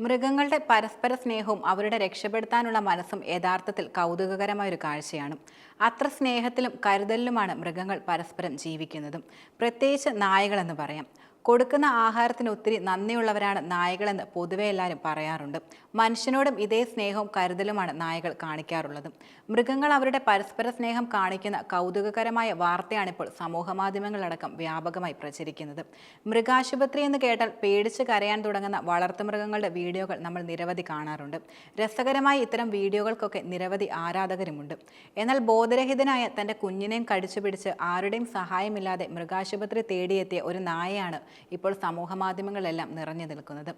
മൃഗങ്ങളുടെ പരസ്പര സ്നേഹവും അവരുടെ രക്ഷപ്പെടുത്താനുള്ള മനസ്സും യഥാർത്ഥത്തിൽ കൗതുകകരമായ ഒരു കാഴ്ചയാണ്. അത്ര സ്നേഹത്തിലും കരുതലിലുമാണ് മൃഗങ്ങൾ പരസ്പരം ജീവിക്കുന്നതും. പ്രത്യേകിച്ച് നായകളെന്ന് പറയാം. കൊടുക്കുന്ന ആഹാരത്തിന് ഒത്തിരി നന്ദിയുള്ളവരാണ് നായകളെന്ന് പൊതുവെ എല്ലാവരും പറയാറുണ്ട്. മനുഷ്യനോടും ഇതേ സ്നേഹവും കരുതലുമാണ് നായകൾ കാണിക്കാറുള്ളത്. മൃഗങ്ങൾ അവരുടെ പരസ്പര സ്നേഹം കാണിക്കുന്ന കൗതുകകരമായ വാർത്തയാണിപ്പോൾ സമൂഹ മാധ്യമങ്ങളടക്കം വ്യാപകമായി പ്രചരിക്കുന്നത്. മൃഗാശുപത്രി എന്ന് കേട്ടാൽ പേടിച്ച് കരയാൻ തുടങ്ങുന്ന വളർത്തുമൃഗങ്ങളുടെ വീഡിയോകൾ നമ്മൾ നിരവധി കാണാറുണ്ട്. രസകരമായി ഇത്തരം വീഡിയോകൾക്കൊക്കെ നിരവധി ആരാധകരുമുണ്ട്. എന്നാൽ ബോധരഹിതനായ തന്റെ കുഞ്ഞിനെയും കടിച്ചു പിടിച്ച് ആരുടെയും സഹായമില്ലാതെ മൃഗാശുപത്രി തേടിയെത്തിയ ഒരു നായയാണ് ഇപ്പോൾ സമൂഹ മാധ്യമങ്ങളെല്ലാം നിറഞ്ഞു നിൽക്കുന്നത്.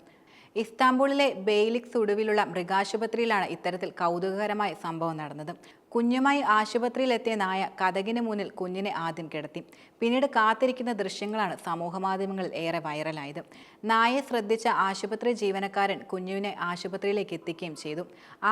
ഇസ്താംബൂളിലെ ബെയ്ലിക്സ് ഒടുവിലുള്ള മൃഗാശുപത്രിയിലാണ് ഇത്തരത്തിൽ കൗതുകകരമായ സംഭവം നടന്നത്. കുഞ്ഞുമായി ആശുപത്രിയിലെത്തിയ നായ കഥകിന് മുന്നിൽ കുഞ്ഞിനെ ആദ്യം കിടത്തി. പിന്നീട് കാത്തിരിക്കുന്ന ദൃശ്യങ്ങളാണ് സമൂഹമാധ്യമങ്ങളിൽ ഏറെ വൈറലായത്. നായയെ ശ്രദ്ധിച്ച ആശുപത്രി ജീവനക്കാരൻ കുഞ്ഞുവിനെ ആശുപത്രിയിലേക്ക് എത്തിക്കുകയും ചെയ്തു.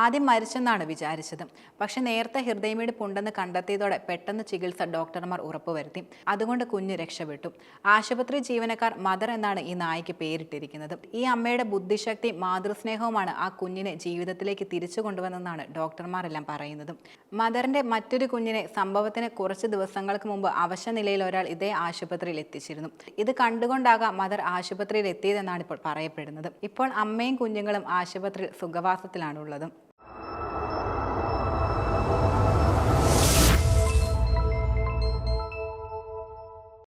ആദ്യം മരിച്ചെന്നാണ് വിചാരിച്ചത്. പക്ഷെ നേരത്തെ ഹൃദയമിടിപ്പ് ഉണ്ടെന്ന് കണ്ടെത്തിയതോടെ പെട്ടെന്ന് ചികിത്സ ഡോക്ടർമാർ ഉറപ്പുവരുത്തി. അതുകൊണ്ട് കുഞ്ഞ് രക്ഷപ്പെട്ടു. ആശുപത്രി ജീവനക്കാർ മദർ എന്നാണ് ഈ നായ്ക്ക് പേരിട്ടിരിക്കുന്നത്. ഈ അമ്മയുടെ ബുദ്ധിശക്തി മാതൃസ്നേഹവുമാണ് ആ കുഞ്ഞിനെ ജീവിതത്തിലേക്ക് തിരിച്ചു കൊണ്ടുവന്നെന്നാണ് ഡോക്ടർമാരെല്ലാം പറയുന്നത്. മദറിന്റെ മറ്റൊരു കുഞ്ഞിനെ സംഭവത്തിന് കുറച്ച് ദിവസങ്ങൾക്ക് മുമ്പ് അവശ നിലയിൽ ഒരാൾ ഇതേ ആശുപത്രിയിൽ എത്തിച്ചിരുന്നു. ഇത് കണ്ടുകൊണ്ടാകാം മദർ ആശുപത്രിയിൽ എത്തിയതെന്നാണ് ഇപ്പോൾ പറയപ്പെടുന്നത്. ഇപ്പോൾ അമ്മയും കുഞ്ഞുങ്ങളും ആശുപത്രിയിൽ സുഖവാസത്തിലാണുള്ളത്.